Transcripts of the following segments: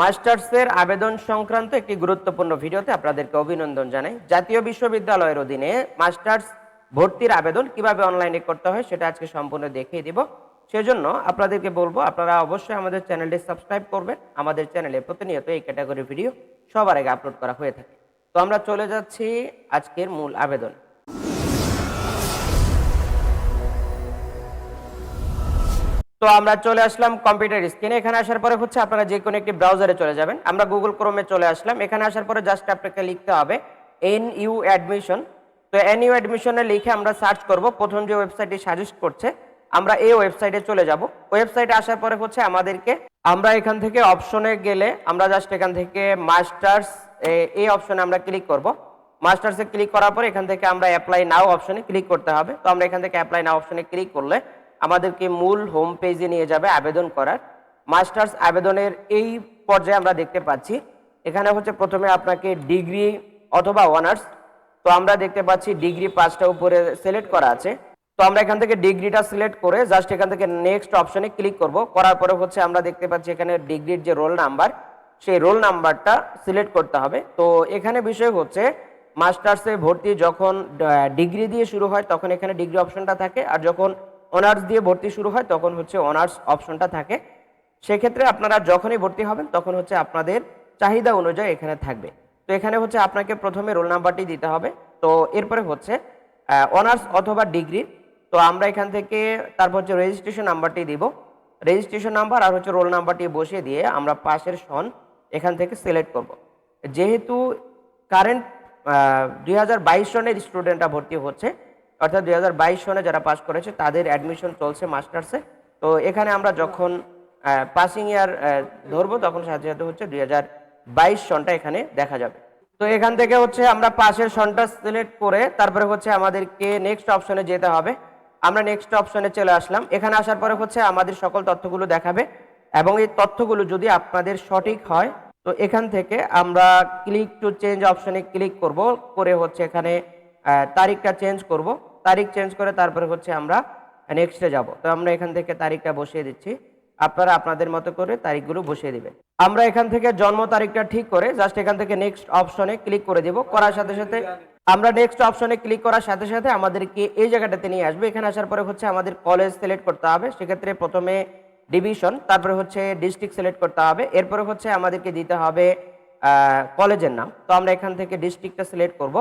মাস্টার্সের আবেদন সংক্রান্ত একটি গুরুত্বপূর্ণ ভিডিওতে আপনাদেরকে অভিনন্দন জানাই। জাতীয় বিশ্ববিদ্যালয়ের অধীনে মাস্টার্স ভর্তির আবেদন কীভাবে অনলাইনে করতে হয় সেটা আজকে সম্পূর্ণ দেখিয়ে দিব। সেজন্য আপনাদেরকে বলব, আপনারা অবশ্যই আমাদের চ্যানেলটি সাবস্ক্রাইব করবেন। আমাদের চ্যানেলে প্রতিনিয়ত এই ক্যাটাগরি ভিডিও সবার আগে আপলোড করা হয়ে থাকে। তো আমরা চলে যাচ্ছি আজকের মূল আবেদন। তো আমরা চলে আসলাম কম্পিউটার স্ক্রিনে এখানে আসার পরে হচ্ছে আপনারা যে কোনো একটি ব্রাউজারে চলে যাবেন। আমরা গুগল ক্রোমে চলে আসলাম। এখানে আসার পরে জাস্ট আপনাকে লিখতে হবে এন ইউ অ্যাডমিশন তো এন ইউ অ্যাডমিশনে লিখে আমরা সার্চ করব। প্রথম যে ওয়েবসাইটটি সাজেস্ট করছে, আমরা এই ওয়েবসাইটে চলে যাব। ওয়েবসাইটে আসার পরে হচ্ছে আমাদেরকে, আমরা এখান থেকে অপশনে গেলে আমরা জাস্ট এখান থেকে মাস্টার্স এই অপশনে আমরা ক্লিক করব। মাস্টার্সে ক্লিক করার পর এখান থেকে আমরা অ্যাপ্লাই নাও অপশনে ক্লিক করতে হবে। তো আমরা এখান থেকে অ্যাপ্লাই নাও অপশনে ক্লিক করলে আমাদেরকে মূল হোম পেজে নিয়ে যাবে আবেদন করার। মাস্টার্স আবেদনের এই পর্যায়ে আমরা দেখতে পাচ্ছি। এখানে হচ্ছে প্রথমে আপনাকে ডিগ্রি অথবা অনার্স তো আমরা দেখতে পাচ্ছি ডিগ্রি পাঁচটা উপরে সিলেক্ট করা আছে। তো আমরা এখান থেকে ডিগ্রিটা সিলেক্ট করে জাস্ট এখান থেকে নেক্সট অপশনে ক্লিক করব। করার পরে হচ্ছে আমরা দেখতে পাচ্ছি এখানে ডিগ্রির যে রোল নাম্বার সেই রোল নাম্বারটা সিলেক্ট করতে হবে। তো এখানে বিষয় হচ্ছে মাস্টার্সে ভর্তি যখন ডিগ্রি দিয়ে শুরু হয়, তখন এখানে ডিগ্রি অপশনটা থাকে। আর যখন অনার্স দিয়ে ভর্তি শুরু হয়, তখন হচ্ছে অনার্স অপশনটা থাকে। সেক্ষেত্রে আপনারা যখনই ভর্তি হবেন, তখন হচ্ছে আপনাদের চাহিদা অনুযায়ী এখানে থাকবে। তো এখানে হচ্ছে আপনাকে প্রথমে রোল নাম্বারটি দিতে হবে। তো এরপরে হচ্ছে অনার্স অথবা ডিগ্রি তো আমরা এখান থেকে তারপর হচ্ছে রেজিস্ট্রেশন নাম্বারটি দিব। রেজিস্ট্রেশন নাম্বার আর হচ্ছে রোল নাম্বারটি বসিয়ে দিয়ে আমরা পাশের সন এখান থেকে সিলেক্ট করব। যেহেতু কারেন্ট দুই হাজার বাইশ সনের স্টুডেন্টরা ভর্তি হচ্ছে অর্থাৎ দুই হাজার বাইশ সনে যারা পাস করেছে, তাদের অ্যাডমিশন চলছে মাস্টার্সে তো এখানে আমরা যখন পাসিং ইয়ার ধরবো, তখন সাথে সাথে হচ্ছে দুই হাজার বাইশ সনটা এখানে দেখা যাবে। তো এখান থেকে হচ্ছে আমরা পাশের সনটা সিলেক্ট করে, তারপরে হচ্ছে আমাদেরকে নেক্সট অপশনে যেতে হবে। আমরা নেক্সট অপশনে চলে আসলাম। এখানে আসার পরে হচ্ছে আমাদের সকল তথ্যগুলো দেখাবে। এবং এই তথ্যগুলো যদি আপনাদের সঠিক হয়, তো এখান থেকে আমরা ক্লিক টু চেঞ্জ অপশনে ক্লিক করব। করে হচ্ছে এখানে তারিখটা চেঞ্জ করব। তারিখ চেঞ্জ করে তারপরে হচ্ছে আমরা নেক্সটে যাব। তো আমরা এখান থেকে তারিখটা বসিয়ে দিচ্ছি। আপনারা আপনাদের মতো করে তারিখগুলো বসিয়ে দিবেন। আমরা এখান থেকে জন্ম তারিখটা ঠিক করে জাস্ট এখান থেকে নেক্সট অপশনে ক্লিক করে দিব। করার সাথে সাথে আমরা নেক্সট অপশনে ক্লিক করার সাথে সাথে আমাদেরকে এই জায়গাটাতে নিয়ে আসবে। এখানে আসার পরে হচ্ছে আমাদের কলেজ সিলেক্ট করতে হবে। সেক্ষেত্রে প্রথমে ডিভিশন তারপরে হচ্ছে ডিস্ট্রিক্ট সিলেক্ট করতে হবে। এরপরে হচ্ছে আমাদেরকে দিতে হবে কলেজের নাম। তো আমরা এখান থেকে ডিস্ট্রিক্টটা সিলেক্ট করব।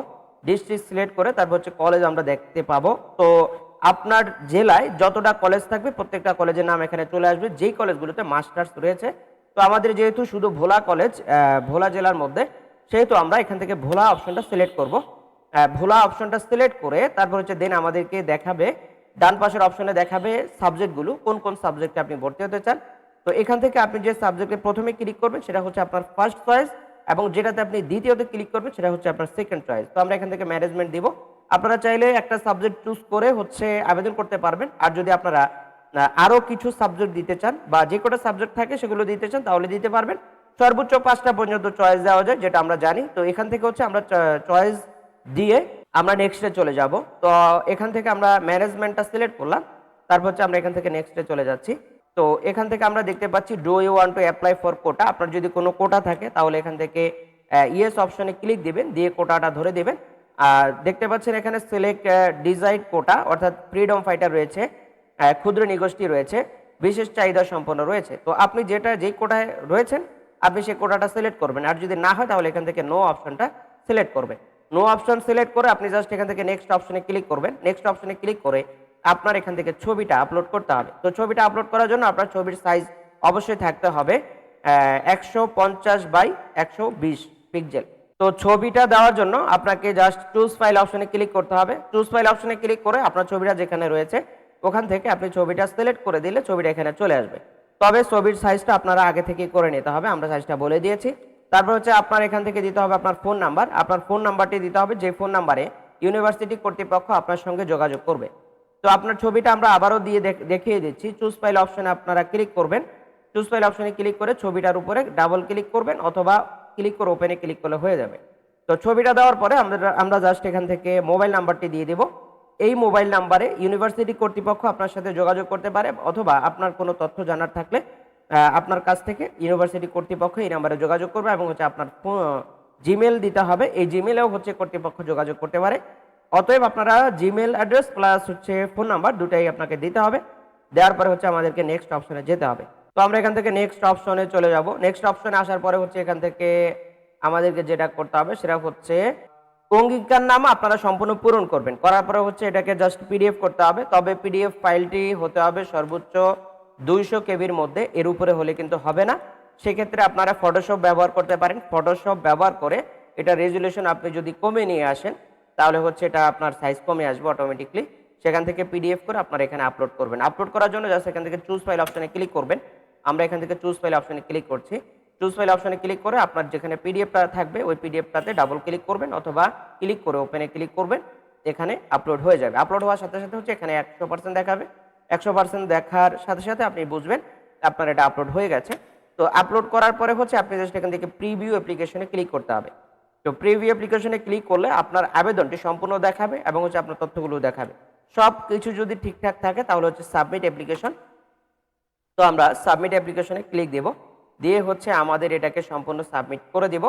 ডিস্ট্রিক্ট সিলেক্ট করে তারপর হচ্ছে কলেজ আমরা দেখতে পাবো। তো আপনার জেলায় যতটা কলেজ থাকবে প্রত্যেকটা কলেজের নাম এখানে চলে আসবে। যেই কলেজগুলোতে মাস্টার্স রয়েছে। তো আমাদের যেহেতু শুধু ভোলা কলেজ ভোলা জেলার মধ্যে, সেহেতু আমরা এখান থেকে ভোলা অপশনটা সিলেক্ট করব। ভোলা অপশনটা সিলেক্ট করে তারপর হচ্ছে দেন আমাদেরকে দেখাবে, ডান পাশের অপশনে দেখাবে সাবজেক্টগুলো কোন কোন সাবজেক্টে আপনি ভর্তি হতে চান। তো এখান থেকে আপনি যে সাবজেক্টে প্রথমে ক্লিক করবেন, সেটা হচ্ছে আপনার ফার্স্ট চয়েস এবং যেটাতে আপনি দ্বিতীয়তে ক্লিক করবেন সেটা হচ্ছে আপনার সেকেন্ড চয়েস তো আমরা এখান থেকে ম্যানেজমেন্ট দিব। আপনারা চাইলে একটা সাবজেক্ট চুজ করে হচ্ছে আবেদন করতে পারবেন। আর যদি আপনারা আরও কিছু সাবজেক্ট দিতে চান বা যে কটা সাবজেক্ট থাকে সেগুলো দিতে চান তাহলে দিতে পারবেন। সর্বোচ্চ পাঁচটা পর্যন্ত চয়েস দেওয়া যায়, যেটা আমরা জানি। তো এখান থেকে হচ্ছে আমরা চয়েস দিয়ে আমরা নেক্সটে চলে যাব। তো এখান থেকে আমরা ম্যানেজমেন্টটা সিলেক্ট করলাম। তারপর হচ্ছে আমরা এখান থেকে নেক্সটে চলে যাচ্ছি। তো এখান থেকে আমরা দেখতে পাচ্ছি do you want to apply for quota. আপনার যদি কোনো কোটা থাকে, তাহলে এখান থেকে ইয়েস অপশনে ক্লিক দিবেন, দিয়ে কোটাটা ধরে দেবেন। আর দেখতে পাচ্ছেন এখানে সিলেক্ট ডিজাইড কোটা, অর্থাৎ ফ্রিডম ফাইটার রয়েছে ক্ষুদ্র নিগোষ্ঠী রয়েছে, বিশেষ চাহিদা সম্পন্ন রয়েছে। তো আপনি যেটা, যেই কোটায় রয়েছেন, আপনি সেই কোটাটা সিলেক্ট করবেন। আর যদি না হয়, তাহলে এখান থেকে নো অপশনটা সিলেক্ট করবেন। নো অপশন সিলেক্ট করে আপনি জাস্ট এখান থেকে নেক্সট অপশনে ক্লিক করবেন। নেক্সট অপশনে ক্লিক করে আপনার এখান থেকে ছবিটা আপলোড করতে হবে। তো ছবিটা আপলোড করার জন্য আপনার ছবির সাইজ অবশ্যই থাকতে হবে একশো পঞ্চাশ বাই একশো বিশ পিক্সেল তো ছবিটা দেওয়ার জন্য আপনাকে জাস্ট চুজ ফাইল অপশনে ক্লিক করতে হবে। চুজ ফাইল অপশনে ক্লিক করে আপনার ছবিটা যেখানে রয়েছে, ওখান থেকে আপনি ছবিটা সিলেক্ট করে দিলে ছবিটা এখানে চলে আসবে। তবে ছবির সাইজটা আপনারা আগে থেকে করে নিতে হবে, আমরা সাইজটা বলে দিয়েছি। তারপর হচ্ছে আপনার এখান থেকে দিতে হবে আপনার ফোন নাম্বার আপনার ফোন নাম্বারটি দিতে হবে, যে ফোন নাম্বারে ইউনিভার্সিটি কর্তৃপক্ষ আপনার সঙ্গে যোগাযোগ করবে। তো আপনার ছবিটা আমরা আবারও দিয়ে দেখিয়ে দিচ্ছি। চুজ ফাইল অপশনে আপনারা ক্লিক করবেন। চুজ ফাইল অপশনে ক্লিক করে ছবিটার উপরে ডাবল ক্লিক করবেন অথবা ক্লিক করে ওপেনে ক্লিক করলে হয়ে যাবে। তো ছবিটা দেওয়ার পরে আমরা আমরা জাস্ট এখান থেকে মোবাইল নাম্বারটি দিয়ে দিব। এই মোবাইল নাম্বারে ইউনিভার্সিটি কর্তৃপক্ষ আপনার সাথে যোগাযোগ করতে পারে অথবা আপনার কোনো তথ্য জানার থাকলে আপনার কাছ থেকে ইউনিভার্সিটি কর্তৃপক্ষ এই নাম্বারে যোগাযোগ করবে এবং হচ্ছে আপনার জিমেল দিতে হবে। এই জিমেলেও হচ্ছে কর্তৃপক্ষ যোগাযোগ করতে পারে। অতএব আপনারা জিমেল অ্যাড্রেস প্লাস হচ্ছে ফোন নাম্বার দুটাই আপনাকে দিতে হবে। দেওয়ার পরে হচ্ছে আমাদেরকে নেক্সট অপশনে যেতে হবে। তো আমরা এখান থেকে নেক্সট অপশনে চলে যাব। নেক্সট অপশনে আসার পরে হচ্ছে এখান থেকে আমাদেরকে যেটা করতে হবে সেটা হচ্ছে অঙ্গীকার নাম আপনারা সম্পূর্ণ পূরণ করবেন। করার পরে হচ্ছে এটাকে জাস্ট পিডিএফ করতে হবে। তবে পিডিএফ ফাইলটি হতে হবে সর্বোচ্চ দুইশো কেবির মধ্যে। এর উপরে হলে কিন্তু হবে না। সেক্ষেত্রে আপনারা ফটোশপ ব্যবহার করতে পারেন। ফটোশপ ব্যবহার করে এটা রেজুলেশন আপনি যদি কমে নিয়ে আসেন তাহলে হচ্ছে এটা আপনার সাইজ কমে আসবে অটোমেটিকলি সেখান থেকে পিডিএফ করে আপনারা এখানে আপলোড করবেন। আপলোড করার জন্য জাস্ট এখান থেকে চুজ ফাইল অপশানে ক্লিক করবেন। আমরা এখান থেকে চুজ ফাইল অপশানে ক্লিক করছি। চুজ ফাইল অপশানে ক্লিক করে আপনার যেখানে পিডিএফটা থাকবে, ওই পিডিএফটাতে ডাবল ক্লিক করবেন অথবা ক্লিক করে ওপেনে ক্লিক করবেন। এখানে আপলোড হয়ে যাবে। আপলোড হওয়ার সাথে সাথে হচ্ছে এখানে একশো পার্সেন্ট দেখাবে। একশো পার্সেন্ট দেখার সাথে সাথে আপনি বুঝবেন আপনার এটা আপলোড হয়ে গেছে। তো আপলোড করার পরে হচ্ছে আপনি জাস্ট এখান থেকে প্রিভিউ অ্যাপ্লিকেশনে ক্লিক করতে হবে। তো প্রিভিউ অ্যাপ্লিকেশনে ক্লিক করলে আপনার আবেদনটি সম্পূর্ণ দেখাবে এবং হচ্ছে আপনার তথ্যগুলো দেখাবে। সব কিছু যদি ঠিকঠাক থাকে তাহলে হচ্ছে সাবমিট অ্যাপ্লিকেশন তো আমরা সাবমিট অ্যাপ্লিকেশনে ক্লিক দেব। দিয়ে হচ্ছে আমাদের এটাকে সম্পূর্ণ সাবমিট করে দেব।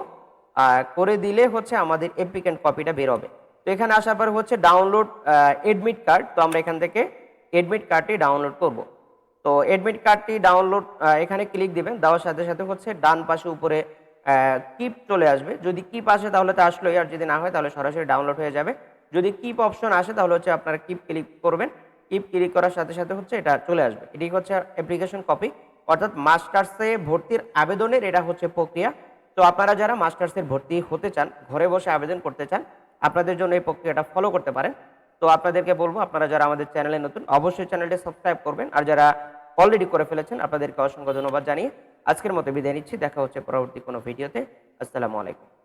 আর করে দিলে হচ্ছে আমাদের অ্যাপ্লিকেন্ট কপিটা বেরোবে। তো এখানে আসার পর হচ্ছে ডাউনলোড এডমিট কার্ড তো আমরা এখান থেকে এডমিট কার্ডটি ডাউনলোড করব। তো এডমিট কার্ডটি ডাউনলোড এখানে ক্লিক দিবেন। দেওয়ার সাথে সাথে হচ্ছে ডান পাশে উপরে কিপ চলে আসবে। যদি কিপ আসে তাহলে তো আসলোই আর যদি না হয় তাহলে সরাসরি ডাউনলোড হয়ে যাবে। যদি কিপ অপশন আসে তাহলে হচ্ছে আপনারা কিপ ক্লিক করবেন। কিপ ক্লিক করার সাথে সাথে হচ্ছে এটা চলে আসবে। এটি হচ্ছে অ্যাপ্লিকেশন কপি অর্থাৎ মাস্টার্সে ভর্তির আবেদনের এটা হচ্ছে প্রক্রিয়া। তো আপনারা যারা মাস্টার্সের ভর্তি হতে চান, ঘরে বসে আবেদন করতে চান, আপনাদের জন্য এই প্রক্রিয়াটা ফলো করতে পারেন। তো আপনাদেরকে বলব, আপনারা যারা আমাদের চ্যানেলে নতুন, অবশ্যই চ্যানেলটি সাবস্ক্রাইব করবেন। আর যারা অলরেডি করে ফেলেছেন, আপনাদেরকে অসংখ্য ধন্যবাদ জানিয়ে আজকের মতো বিদায় নিচ্ছি দেখা হচ্ছে পরবর্তী কোনো ভিডিওতে। আসসালামু আলাইকুম।